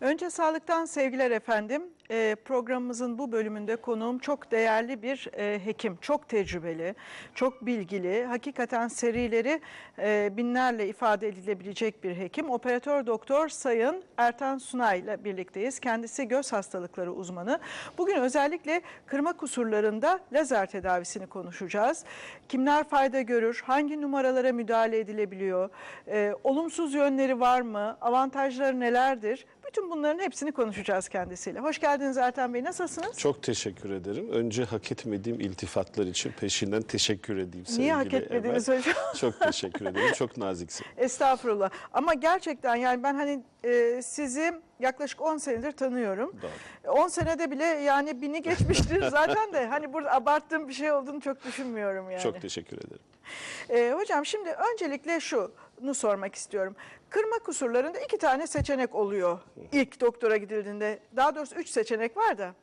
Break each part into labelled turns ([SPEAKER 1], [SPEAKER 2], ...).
[SPEAKER 1] Önce sağlıktan sevgiler efendim. Ee, programımızın bu bölümünde konuğum çok değerli bir e, hekim. Çok tecrübeli, çok bilgili. Hakikaten serileri e, binlerle ifade edilebilecek bir hekim. Operatör doktor Sayın Ertan Sunay ile birlikteyiz. Kendisi göz hastalıkları uzmanı. Bugün özellikle kırma kusurlarında lazer tedavisini konuşacağız. Kimler fayda görür? Hangi numaralara müdahale edilebiliyor? Ee, olumsuz yönleri var mı? Avantajları nelerdir? Bütün bunların hepsini konuşacağız kendisiyle. Hoş geldiniz Ertan Bey. Nasılsınız?
[SPEAKER 2] Çok teşekkür ederim. Önce hak etmediğim iltifatlar için peşinden teşekkür edeyim
[SPEAKER 1] Niye hak etmediniz
[SPEAKER 2] Emel.
[SPEAKER 1] hocam?
[SPEAKER 2] Çok teşekkür ederim. Çok naziksin.
[SPEAKER 1] Estağfurullah. Ama gerçekten yani ben hani e, sizi yaklaşık 10 senedir tanıyorum.
[SPEAKER 2] Doğru.
[SPEAKER 1] 10 senede bile yani bini geçmiştir zaten de hani burada abarttığım bir şey olduğunu çok düşünmüyorum yani.
[SPEAKER 2] Çok teşekkür ederim.
[SPEAKER 1] Ee, hocam şimdi öncelikle şunu sormak istiyorum. Kırma kusurlarında iki tane seçenek oluyor ilk doktora gidildiğinde. Daha doğrusu üç seçenek var da.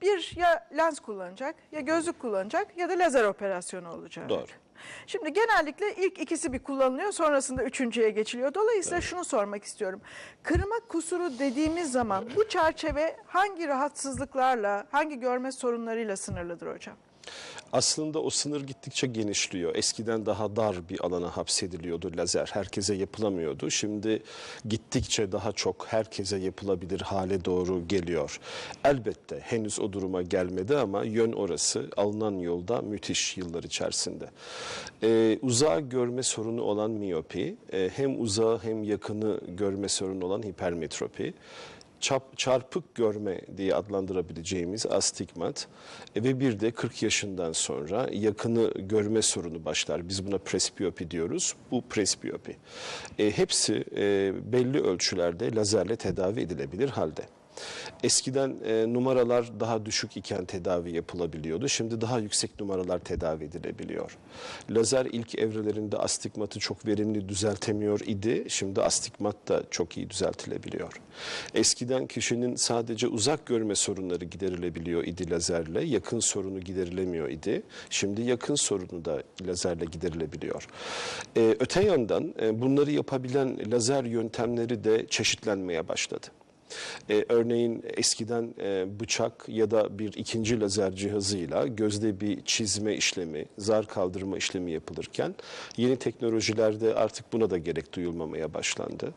[SPEAKER 1] Bir ya lens kullanacak ya gözlük kullanacak ya da lazer operasyonu olacak.
[SPEAKER 2] Doğru.
[SPEAKER 1] Şimdi genellikle ilk ikisi bir kullanılıyor sonrasında üçüncüye geçiliyor. Dolayısıyla şunu sormak istiyorum. Kırma kusuru dediğimiz zaman bu çerçeve hangi rahatsızlıklarla, hangi görme sorunlarıyla sınırlıdır hocam?
[SPEAKER 2] Aslında o sınır gittikçe genişliyor. Eskiden daha dar bir alana hapsediliyordu lazer. Herkese yapılamıyordu. Şimdi gittikçe daha çok herkese yapılabilir hale doğru geliyor. Elbette henüz o duruma gelmedi ama yön orası. Alınan yolda müthiş yıllar içerisinde. Ee, uzağa görme sorunu olan miyopi, e, hem uzağı hem yakını görme sorunu olan hipermetropi, çap, çarpık görme diye adlandırabileceğimiz astigmat e, ve bir de 40 yaşından sonra yakını görme sorunu başlar. Biz buna presbiyopi diyoruz. Bu presbiyopi. E, hepsi e, belli ölçülerde lazerle tedavi edilebilir halde. Eskiden e, numaralar daha düşük iken tedavi yapılabiliyordu. Şimdi daha yüksek numaralar tedavi edilebiliyor. Lazer ilk evrelerinde astigmatı çok verimli düzeltemiyor idi. Şimdi astigmat da çok iyi düzeltilebiliyor. Eskiden kişinin sadece uzak görme sorunları giderilebiliyor idi lazerle. Yakın sorunu giderilemiyor idi. Şimdi yakın sorunu da lazerle giderilebiliyor. E, öte yandan e, bunları yapabilen lazer yöntemleri de çeşitlenmeye başladı. Ee, örneğin eskiden e, bıçak ya da bir ikinci lazer cihazıyla gözde bir çizme işlemi, zar kaldırma işlemi yapılırken yeni teknolojilerde artık buna da gerek duyulmamaya başlandı.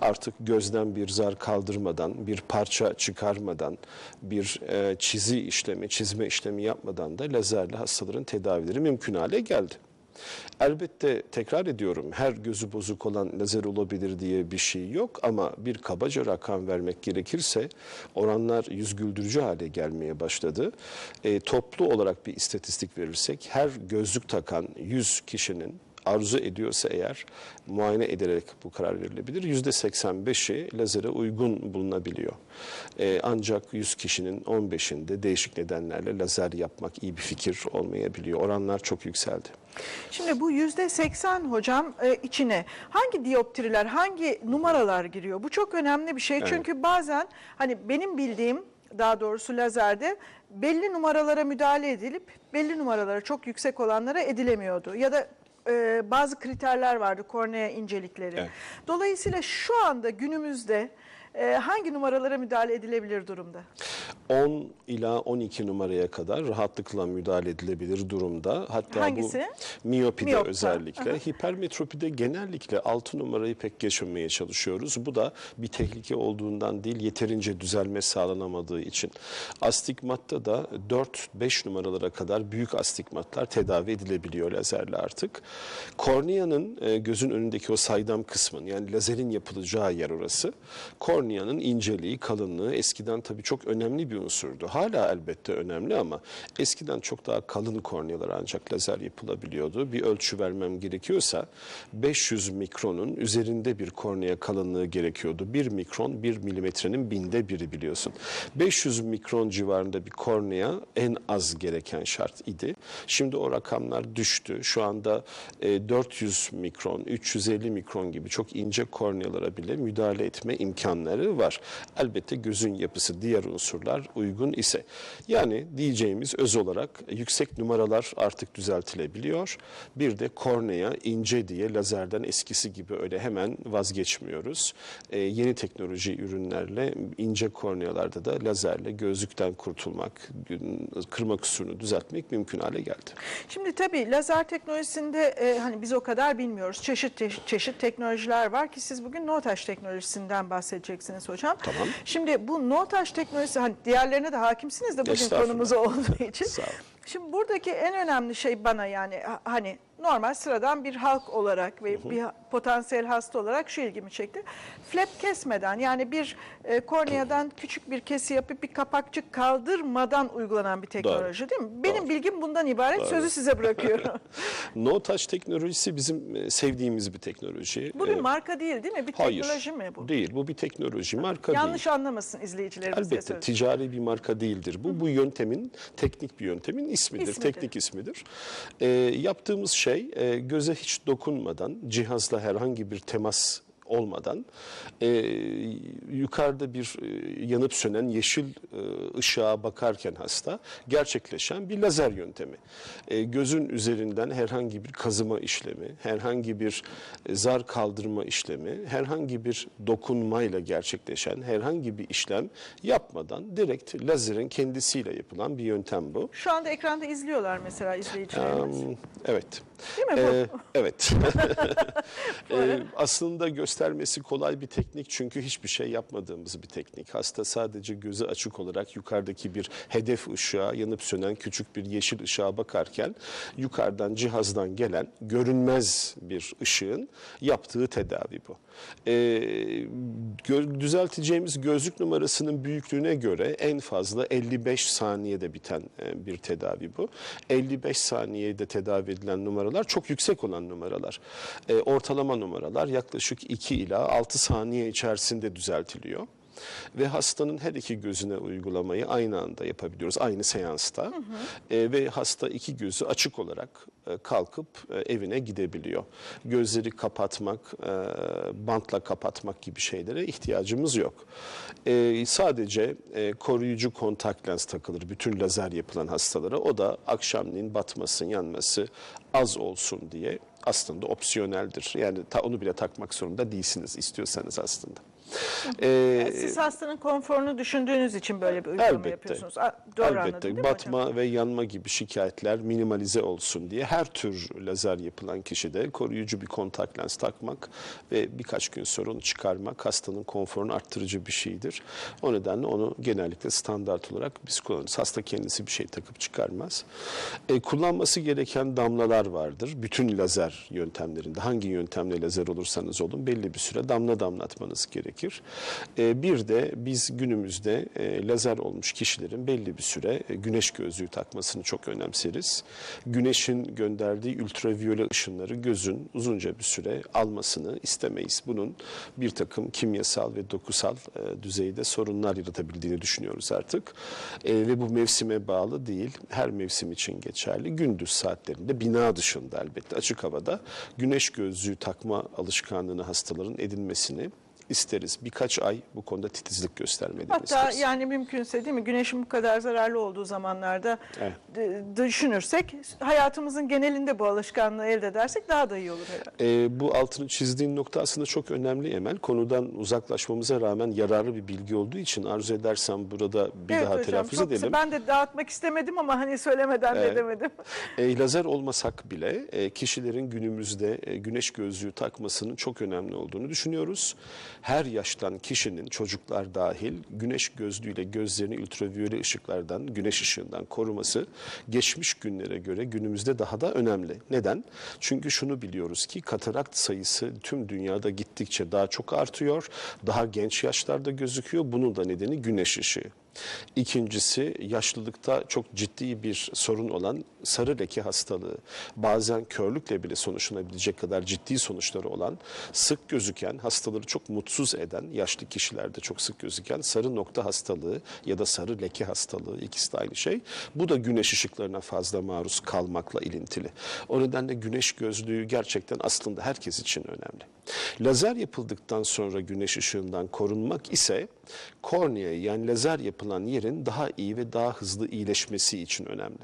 [SPEAKER 2] Artık gözden bir zar kaldırmadan, bir parça çıkarmadan, bir e, çizi işlemi, çizme işlemi yapmadan da lazerle hastaların tedavileri mümkün hale geldi. Elbette tekrar ediyorum her gözü bozuk olan lazer olabilir diye bir şey yok ama bir kabaca rakam vermek gerekirse oranlar yüz güldürücü hale gelmeye başladı. E, toplu olarak bir istatistik verirsek her gözlük takan 100 kişinin arzu ediyorsa eğer muayene edilerek bu karar verilebilir. Yüzde 85'i lazere uygun bulunabiliyor. Ee, ancak 100 kişinin 15'inde değişik nedenlerle lazer yapmak iyi bir fikir olmayabiliyor. Oranlar çok yükseldi.
[SPEAKER 1] Şimdi bu yüzde 80 hocam e, içine hangi dioptriler, hangi numaralar giriyor? Bu çok önemli bir şey.
[SPEAKER 2] Evet.
[SPEAKER 1] Çünkü bazen hani benim bildiğim daha doğrusu lazerde belli numaralara müdahale edilip belli numaralara çok yüksek olanlara edilemiyordu. Ya da e, bazı kriterler vardı kornea incelikleri.
[SPEAKER 2] Evet.
[SPEAKER 1] Dolayısıyla şu anda günümüzde e, hangi numaralara müdahale edilebilir durumda?
[SPEAKER 2] 10 ila 12 numaraya kadar rahatlıkla müdahale edilebilir durumda. Hatta
[SPEAKER 1] Hangisi?
[SPEAKER 2] bu miyopide
[SPEAKER 1] Miyopta.
[SPEAKER 2] özellikle.
[SPEAKER 1] Aha.
[SPEAKER 2] Hipermetropide genellikle 6 numarayı pek geçmemeye çalışıyoruz. Bu da bir tehlike olduğundan değil, yeterince düzelme sağlanamadığı için. Astigmatta da 4-5 numaralara kadar büyük astigmatlar tedavi edilebiliyor lazerle artık. Korneanın e, gözün önündeki o saydam kısmın yani lazerin yapılacağı yer orası. Korneanın inceliği, kalınlığı eskiden tabii çok önemli bir unsurdu. Hala elbette önemli ama eskiden çok daha kalın kornealar ancak lazer yapılabiliyordu. Bir ölçü vermem gerekiyorsa 500 mikronun üzerinde bir kornea kalınlığı gerekiyordu. 1 mikron 1 milimetrenin binde biri biliyorsun. 500 mikron civarında bir kornea en az gereken şart idi. Şimdi o rakamlar düştü. Şu anda e, 400 mikron, 350 mikron gibi çok ince kornealara bile müdahale etme imkanları imkanları var. Elbette gözün yapısı, diğer unsurlar uygun ise. Yani diyeceğimiz öz olarak yüksek numaralar artık düzeltilebiliyor. Bir de kornea ince diye lazerden eskisi gibi öyle hemen vazgeçmiyoruz. Ee, yeni teknoloji ürünlerle ince kornealarda da lazerle gözlükten kurtulmak, kırma kusurunu düzeltmek mümkün hale geldi.
[SPEAKER 1] Şimdi tabii lazer teknolojisinde e, hani biz o kadar bilmiyoruz. Çeşit çeşit, teknolojiler var ki siz bugün no touch teknolojisinden bahsedeceksiniz hocam.
[SPEAKER 2] Tamam.
[SPEAKER 1] Şimdi bu no touch teknolojisi hani diğerlerine de hakimsiniz de bugün konumuz olduğu için.
[SPEAKER 2] Sağ ol.
[SPEAKER 1] Şimdi buradaki en önemli şey bana yani ha- hani normal sıradan bir halk olarak ve bir potansiyel hasta olarak şu ilgimi çekti. Flap kesmeden yani bir e, korneadan küçük bir kesi yapıp bir kapakçık kaldırmadan uygulanan bir teknoloji değil mi? Benim bilgim bundan ibaret. Sözü size bırakıyorum.
[SPEAKER 2] No touch teknolojisi bizim e, sevdiğimiz bir teknoloji.
[SPEAKER 1] bu bir
[SPEAKER 2] Ee,
[SPEAKER 1] marka değil değil mi? Bir
[SPEAKER 2] Hayır,
[SPEAKER 1] teknoloji mi bu?
[SPEAKER 2] değil. Bu bir teknoloji, marka
[SPEAKER 1] Yanlış
[SPEAKER 2] değil.
[SPEAKER 1] anlamasın izleyicilerimiz
[SPEAKER 2] Elbette ticari bir marka değildir. Bu bu yöntemin teknik bir yöntemin ismidir,
[SPEAKER 1] İsmidir.
[SPEAKER 2] teknik ismidir. Ee, yaptığımız şey e, göze hiç dokunmadan, cihazla herhangi bir temas olmadan e, yukarıda bir e, yanıp sönen yeşil e, ışığa bakarken hasta gerçekleşen bir lazer yöntemi. E, gözün üzerinden herhangi bir kazıma işlemi, herhangi bir e, zar kaldırma işlemi, herhangi bir dokunmayla gerçekleşen herhangi bir işlem yapmadan direkt lazerin kendisiyle yapılan bir yöntem bu.
[SPEAKER 1] Şu anda ekranda izliyorlar mesela izleyicilerimiz.
[SPEAKER 2] Um, evet.
[SPEAKER 1] Değil mi bu?
[SPEAKER 2] Ee, evet. Ee, aslında göstermesi kolay bir teknik çünkü hiçbir şey yapmadığımız bir teknik. Hasta sadece gözü açık olarak yukarıdaki bir hedef ışığa, yanıp sönen küçük bir yeşil ışığa bakarken yukarıdan cihazdan gelen görünmez bir ışığın yaptığı tedavi bu. Ee, gö- düzelteceğimiz gözlük numarasının büyüklüğüne göre en fazla 55 saniyede biten e, bir tedavi bu. 55 saniyede tedavi edilen numaralar çok yüksek olan numaralar. E, ortalama numaralar yaklaşık 2 ila 6 saniye içerisinde düzeltiliyor. Ve hastanın her iki gözüne uygulamayı aynı anda yapabiliyoruz, aynı seansta. E, ve hasta iki gözü açık olarak e, kalkıp e, evine gidebiliyor. Gözleri kapatmak, e, bantla kapatmak gibi şeylere ihtiyacımız yok. E, sadece e, koruyucu kontak lens takılır bütün lazer yapılan hastalara. O da akşamleyin batmasın, yanması az olsun diye aslında opsiyoneldir. Yani ta, onu bile takmak zorunda değilsiniz istiyorsanız aslında. E,
[SPEAKER 1] Siz hastanın konforunu düşündüğünüz için böyle bir uygulama
[SPEAKER 2] Elbette.
[SPEAKER 1] yapıyorsunuz. A- Doğru anladım
[SPEAKER 2] Elbette
[SPEAKER 1] değil mi
[SPEAKER 2] batma
[SPEAKER 1] hocam?
[SPEAKER 2] ve yanma gibi şikayetler minimalize olsun diye her tür lazer yapılan kişide koruyucu bir kontak lens takmak ve birkaç gün sonra onu çıkarmak hastanın konforunu arttırıcı bir şeydir. O nedenle onu genellikle standart olarak biz kullanırız. Hasta kendisi bir şey takıp çıkarmaz. E, kullanması gereken damlalar vardır. Bütün lazer yöntemlerinde hangi yöntemle lazer olursanız olun belli bir süre damla damlatmanız gerekir. E, bir de biz günümüzde e, lazer olmuş kişilerin belli bir süre e, güneş gözlüğü takmasını çok önemseriz. Güneşin gönderdiği ultraviyole ışınları gözün uzunca bir süre almasını istemeyiz. Bunun bir takım kimyasal ve dokusal e, düzeyde sorunlar yaratabildiğini düşünüyoruz artık. Ve bu mevsime bağlı değil, her mevsim için geçerli. Gündüz saatlerinde bina dışında elbette açık havada güneş gözlüğü takma alışkanlığını hastaların edinmesini isteriz. Birkaç ay bu konuda titizlik göstermelerini
[SPEAKER 1] Hatta
[SPEAKER 2] isteriz.
[SPEAKER 1] yani mümkünse değil mi güneşin bu kadar zararlı olduğu zamanlarda
[SPEAKER 2] Evet.
[SPEAKER 1] düşünürsek hayatımızın genelinde bu alışkanlığı elde edersek daha da iyi olur herhalde.
[SPEAKER 2] Ee, bu altını çizdiğin nokta aslında çok önemli Emel. Konudan uzaklaşmamıza rağmen yararlı bir bilgi olduğu için arzu edersem burada bir
[SPEAKER 1] evet
[SPEAKER 2] daha
[SPEAKER 1] hocam
[SPEAKER 2] telaffuz
[SPEAKER 1] çok
[SPEAKER 2] edelim.
[SPEAKER 1] ben de dağıtmak istemedim ama hani söylemeden de
[SPEAKER 2] Evet.
[SPEAKER 1] edemedim.
[SPEAKER 2] E, lazer olmasak bile e, kişilerin günümüzde e, güneş gözlüğü takmasının çok önemli olduğunu düşünüyoruz. Her yaştan kişinin çocuklar dahil güneş gözlüğüyle gözlerini ultraviyole ışıklardan, güneş ışığından koruması geçmiş günlere göre günümüzde daha da önemli. Neden? Çünkü şunu biliyoruz ki katarakt sayısı tüm dünyada gittikçe daha çok artıyor. Daha genç yaşlarda gözüküyor. Bunun da nedeni güneş ışığı. İkincisi yaşlılıkta çok ciddi bir sorun olan sarı leke hastalığı. Bazen körlükle bile sonuçlanabilecek kadar ciddi sonuçları olan, sık gözüken, hastaları çok mutsuz eden, yaşlı kişilerde çok sık gözüken sarı nokta hastalığı ya da sarı leke hastalığı ikisi de aynı şey. Bu da güneş ışıklarına fazla maruz kalmakla ilintili. O nedenle güneş gözlüğü gerçekten aslında herkes için önemli. Lazer yapıldıktan sonra güneş ışığından korunmak ise kornea yani lazer yapılan yerin daha iyi ve daha hızlı iyileşmesi için önemli.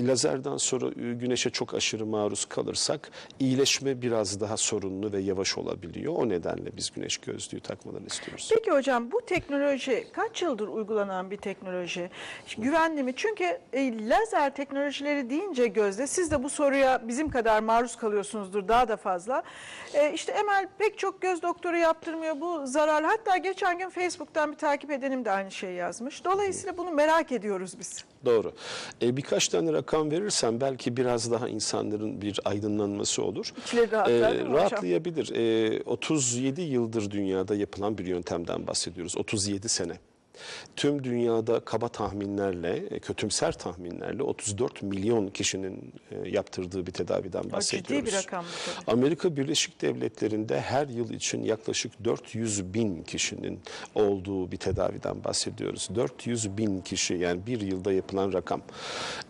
[SPEAKER 2] Lazerden sonra güneşe çok aşırı maruz kalırsak iyileşme biraz daha sorunlu ve yavaş olabiliyor. O nedenle biz güneş gözlüğü takmalarını istiyoruz.
[SPEAKER 1] Peki hocam bu teknoloji kaç yıldır uygulanan bir teknoloji? Güvenli mi? Çünkü e, lazer teknolojileri deyince gözde siz de bu soruya bizim kadar maruz kalıyorsunuzdur daha da fazla. E, işte Emel pek çok göz doktoru yaptırmıyor bu zararlı. Hatta geçen gün Facebook'tan bir takip edenim de aynı şeyi yazmış. Dolayısıyla bunu merak ediyoruz biz.
[SPEAKER 2] Doğru. E, birkaç tane rakam verirsem belki biraz daha insanların bir aydınlanması olur.
[SPEAKER 1] İçleri rahatlar hocam?
[SPEAKER 2] rahatlayabilir. E, 37 yıldır dünyada yapılan bir yöntemden bahsediyoruz. 37 sene. Tüm dünyada kaba tahminlerle, e, kötümser tahminlerle 34 milyon kişinin e, yaptırdığı bir tedaviden bahsediyoruz.
[SPEAKER 1] ciddi bir rakam.
[SPEAKER 2] Amerika Birleşik Devletleri'nde her yıl için yaklaşık 400 bin kişinin olduğu bir tedaviden bahsediyoruz. 400 bin kişi yani bir yılda yapılan rakam.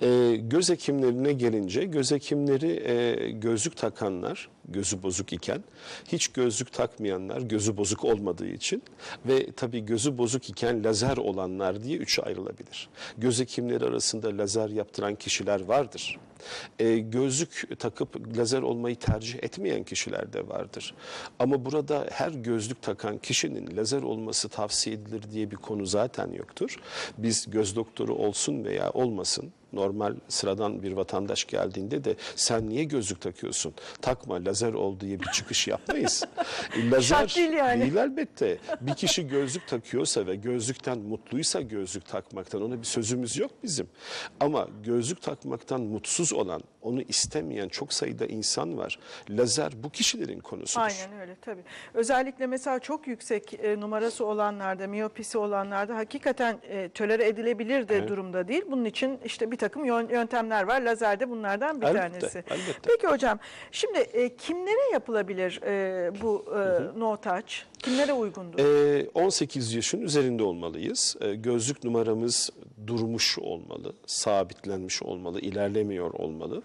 [SPEAKER 2] Ee, göz hekimlerine gelince göz hekimleri e, gözlük takanlar gözü bozuk iken hiç gözlük takmayanlar gözü bozuk olmadığı için ve tabii gözü bozuk iken lazer olanlar diye üçe ayrılabilir. Göz hekimleri arasında lazer yaptıran kişiler vardır. E, gözlük takıp lazer olmayı tercih etmeyen kişiler de vardır. Ama burada her gözlük takan kişinin lazer olması tavsiye edilir diye bir konu zaten yoktur. Biz göz doktoru olsun veya olmasın normal sıradan bir vatandaş geldiğinde de sen niye gözlük takıyorsun? Takma lazer ol diye bir çıkış yapmayız. E, lazer
[SPEAKER 1] değil yani.
[SPEAKER 2] değil elbette. Bir kişi gözlük takıyorsa ve gözlükten mutluysa gözlük takmaktan ona bir sözümüz yok bizim. Ama gözlük takmaktan mutsuz olan, onu istemeyen çok sayıda insan var. Lazer bu kişilerin konusudur.
[SPEAKER 1] Aynen öyle tabii. Özellikle mesela çok yüksek e, numarası olanlarda, miyopisi olanlarda hakikaten e, tolere edilebilir de
[SPEAKER 2] Evet.
[SPEAKER 1] durumda değil. Bunun için işte bir takım yön- yöntemler var. Lazer de bunlardan bir
[SPEAKER 2] Elbette,
[SPEAKER 1] tanesi.
[SPEAKER 2] elbette.
[SPEAKER 1] Peki hocam, şimdi e, kimlere yapılabilir e, bu e, no touch? Kimlere uygundur?
[SPEAKER 2] Ee, 18 yaşın üzerinde olmalıyız. Ee, gözlük numaramız durmuş olmalı, sabitlenmiş olmalı, ilerlemiyor olmalı.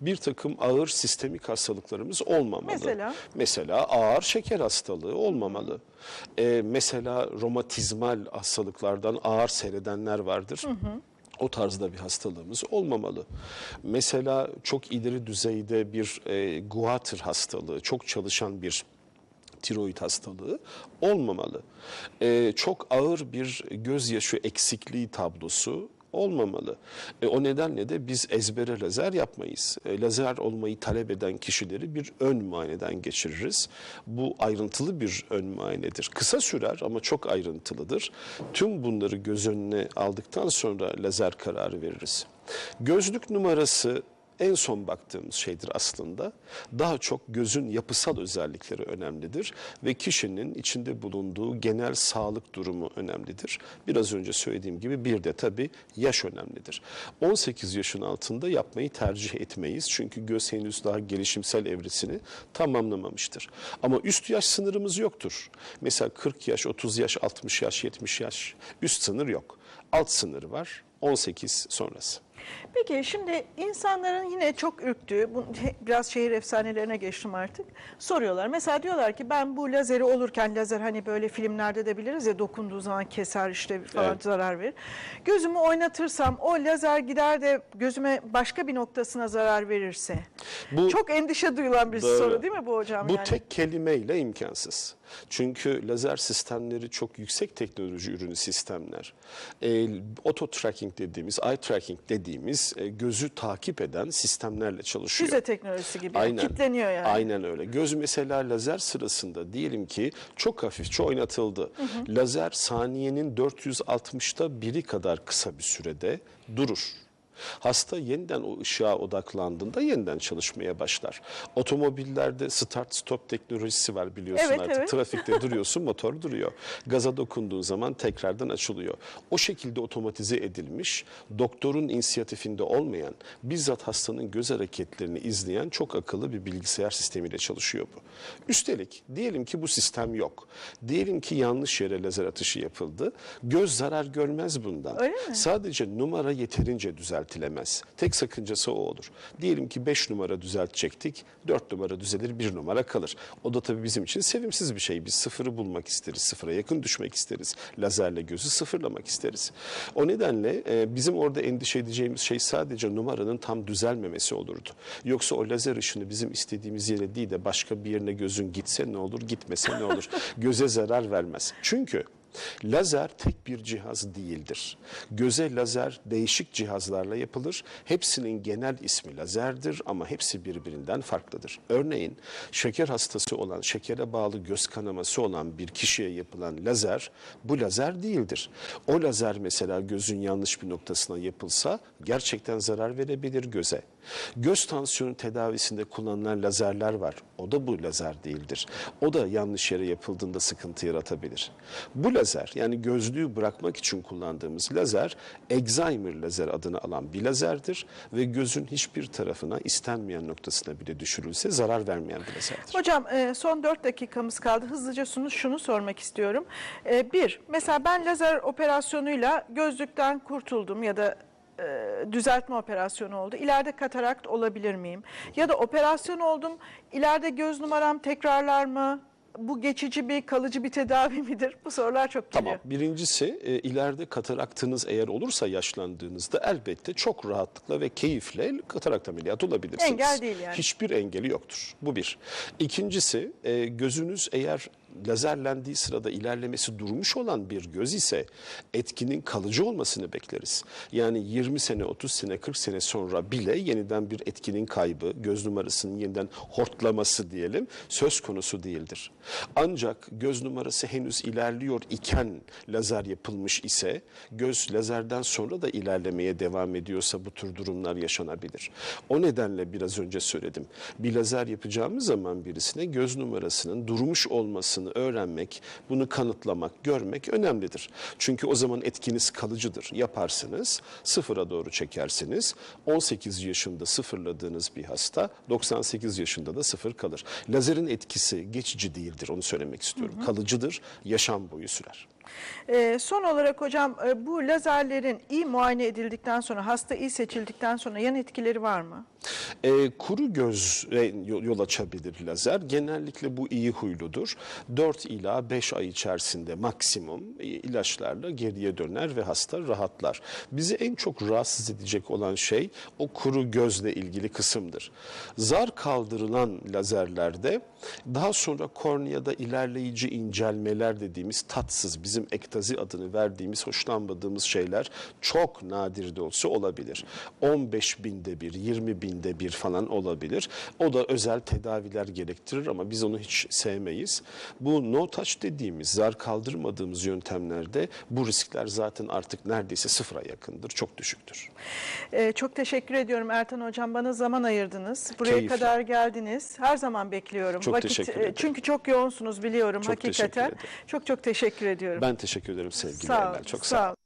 [SPEAKER 2] Bir takım ağır sistemik hastalıklarımız olmamalı.
[SPEAKER 1] Mesela?
[SPEAKER 2] Mesela ağır şeker hastalığı olmamalı. Ee, mesela romatizmal hastalıklardan ağır seyredenler vardır. O tarzda bir hastalığımız olmamalı. Mesela çok ileri düzeyde bir e, guatr hastalığı, çok çalışan bir tiroid hastalığı olmamalı. Ee, çok ağır bir gözyaşı eksikliği tablosu olmamalı. E, o nedenle de biz ezbere lazer yapmayız. E, lazer olmayı talep eden kişileri bir ön muayeneden geçiririz. Bu ayrıntılı bir ön muayenedir. Kısa sürer ama çok ayrıntılıdır. Tüm bunları göz önüne aldıktan sonra lazer kararı veririz. Gözlük numarası en son baktığımız şeydir aslında. Daha çok gözün yapısal özellikleri önemlidir ve kişinin içinde bulunduğu genel sağlık durumu önemlidir. Biraz önce söylediğim gibi bir de tabii yaş önemlidir. 18 yaşın altında yapmayı tercih etmeyiz çünkü göz henüz daha gelişimsel evresini tamamlamamıştır. Ama üst yaş sınırımız yoktur. Mesela 40 yaş, 30 yaş, 60 yaş, 70 yaş üst sınır yok. Alt sınırı var 18 sonrası.
[SPEAKER 1] Peki şimdi insanların yine çok ürktüğü, bu, biraz şehir efsanelerine geçtim artık, soruyorlar. Mesela diyorlar ki ben bu lazeri olurken, lazer hani böyle filmlerde de biliriz ya dokunduğu zaman keser işte falan
[SPEAKER 2] Evet.
[SPEAKER 1] zarar verir. Gözümü oynatırsam o lazer gider de gözüme başka bir noktasına zarar verirse.
[SPEAKER 2] Bu-
[SPEAKER 1] çok endişe duyulan bir
[SPEAKER 2] Doğru.
[SPEAKER 1] soru değil mi bu hocam?
[SPEAKER 2] Bu
[SPEAKER 1] yani?
[SPEAKER 2] tek kelimeyle imkansız. Çünkü lazer sistemleri çok yüksek teknoloji ürünü sistemler. E, auto tracking dediğimiz, eye tracking dediğimiz e, gözü takip eden sistemlerle çalışıyor.
[SPEAKER 1] Füze teknolojisi gibi yani, kitleniyor yani.
[SPEAKER 2] Aynen öyle. Göz mesela lazer sırasında diyelim ki çok hafifçe oynatıldı. Lazer saniyenin 460'ta biri kadar kısa bir sürede durur. Hasta yeniden o ışığa odaklandığında yeniden çalışmaya başlar. Otomobillerde start stop teknolojisi var biliyorsun
[SPEAKER 1] Evet,
[SPEAKER 2] artık.
[SPEAKER 1] evet.
[SPEAKER 2] Trafikte duruyorsun motor duruyor. Gaza dokunduğun zaman tekrardan açılıyor. O şekilde otomatize edilmiş, doktorun inisiyatifinde olmayan, bizzat hastanın göz hareketlerini izleyen çok akıllı bir bilgisayar sistemiyle çalışıyor bu. Üstelik diyelim ki bu sistem yok. Diyelim ki yanlış yere lazer atışı yapıldı. Göz zarar görmez bundan.
[SPEAKER 1] Öyle mi?
[SPEAKER 2] Sadece numara yeterince düzeltilemez. Tek sakıncası o olur. Diyelim ki 5 numara düzeltecektik, 4 numara düzelir, 1 numara kalır. O da tabii bizim için sevimsiz bir şey. Biz sıfırı bulmak isteriz, sıfıra yakın düşmek isteriz. Lazerle gözü sıfırlamak isteriz. O nedenle e, bizim orada endişe edeceğimiz şey sadece numaranın tam düzelmemesi olurdu. Yoksa o lazer ışını bizim istediğimiz yere değil de başka bir yerine gözün gitse ne olur, gitmese ne olur. Göze zarar vermez. Çünkü Lazer tek bir cihaz değildir. Göze lazer değişik cihazlarla yapılır. Hepsinin genel ismi lazerdir ama hepsi birbirinden farklıdır. Örneğin şeker hastası olan, şekere bağlı göz kanaması olan bir kişiye yapılan lazer bu lazer değildir. O lazer mesela gözün yanlış bir noktasına yapılsa gerçekten zarar verebilir göze. Göz tansiyonu tedavisinde kullanılan lazerler var. O da bu lazer değildir. O da yanlış yere yapıldığında sıkıntı yaratabilir. Bu lazer yani gözlüğü bırakmak için kullandığımız lazer Alzheimer lazer adını alan bir lazerdir ve gözün hiçbir tarafına istenmeyen noktasına bile düşürülse zarar vermeyen bir lazerdir.
[SPEAKER 1] Hocam e, son 4 dakikamız kaldı. Hızlıca şunu, şunu sormak istiyorum. E, Bir, mesela ben lazer operasyonuyla gözlükten kurtuldum ya da düzeltme operasyonu oldu. İleride katarakt olabilir miyim? Ya da operasyon oldum, ileride göz numaram tekrarlar mı? Bu geçici bir kalıcı bir tedavi midir? Bu sorular çok geliyor.
[SPEAKER 2] Tamam. Birincisi e, ileride kataraktınız eğer olursa yaşlandığınızda elbette çok rahatlıkla ve keyifle katarakt ameliyatı olabilirsiniz.
[SPEAKER 1] Engel değil yani.
[SPEAKER 2] Hiçbir engeli yoktur. Bu bir. İkincisi e, gözünüz eğer lazerlendiği sırada ilerlemesi durmuş olan bir göz ise etkinin kalıcı olmasını bekleriz. Yani 20 sene, 30 sene, 40 sene sonra bile yeniden bir etkinin kaybı, göz numarasının yeniden hortlaması diyelim söz konusu değildir. Ancak göz numarası henüz ilerliyor iken lazer yapılmış ise göz lazerden sonra da ilerlemeye devam ediyorsa bu tür durumlar yaşanabilir. O nedenle biraz önce söyledim. Bir lazer yapacağımız zaman birisine göz numarasının durmuş olmasını öğrenmek, bunu kanıtlamak, görmek önemlidir. Çünkü o zaman etkiniz kalıcıdır. Yaparsınız, sıfıra doğru çekersiniz. 18 yaşında sıfırladığınız bir hasta 98 yaşında da sıfır kalır. Lazerin etkisi geçici değildir onu söylemek istiyorum. Kalıcıdır, yaşam boyu sürer.
[SPEAKER 1] E, son olarak hocam e, bu lazerlerin iyi muayene edildikten sonra, hasta iyi seçildikten sonra yan etkileri var mı?
[SPEAKER 2] E, kuru göze yol açabilir lazer. Genellikle bu iyi huyludur. 4 ila 5 ay içerisinde maksimum ilaçlarla geriye döner ve hasta rahatlar. Bizi en çok rahatsız edecek olan şey o kuru gözle ilgili kısımdır. Zar kaldırılan lazerlerde daha sonra korneada ilerleyici incelmeler dediğimiz tatsız bizim ektazi adını verdiğimiz hoşlanmadığımız şeyler çok nadir de olsa olabilir. 15 binde bir, 20 binde bir falan olabilir. O da özel tedaviler gerektirir ama biz onu hiç sevmeyiz. Bu no touch dediğimiz zar kaldırmadığımız yöntemlerde bu riskler zaten artık neredeyse sıfıra yakındır. Çok düşüktür.
[SPEAKER 1] Ee, çok teşekkür ediyorum Ertan Hocam. Bana zaman ayırdınız. Buraya
[SPEAKER 2] Keyifle.
[SPEAKER 1] kadar geldiniz. Her zaman bekliyorum.
[SPEAKER 2] Çok teşekkür ederim.
[SPEAKER 1] Çünkü çok yoğunsunuz biliyorum
[SPEAKER 2] Çok
[SPEAKER 1] hakikaten. Çok çok teşekkür ediyorum.
[SPEAKER 2] Ben teşekkür ederim sevgili
[SPEAKER 1] sağ ol.
[SPEAKER 2] Emel. Çok sağ ol.
[SPEAKER 1] ol.